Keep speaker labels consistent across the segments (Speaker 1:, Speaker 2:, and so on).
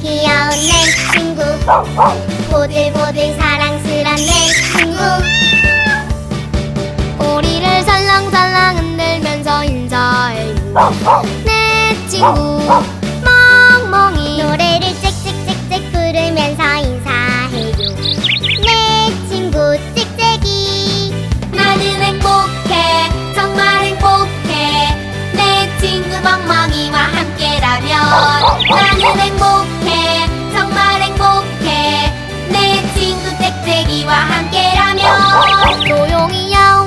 Speaker 1: 귀여운 내 친구. 보들보들 사랑스런 내 친구. 꼬리를 살랑살랑 흔들면서 인사해요 내 친구 나는 행복해 정말 행복해. 내 친구 짹짹이와 함께라면. 조용히 야옹야옹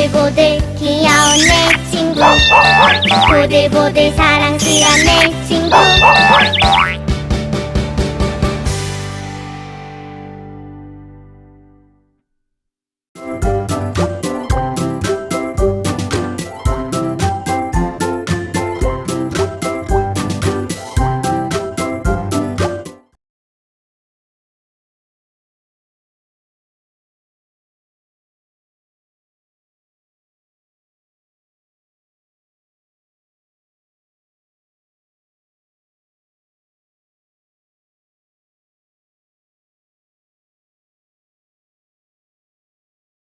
Speaker 1: 보들보들 귀여운 내 친구. 보들보들 사랑스러운 내 친구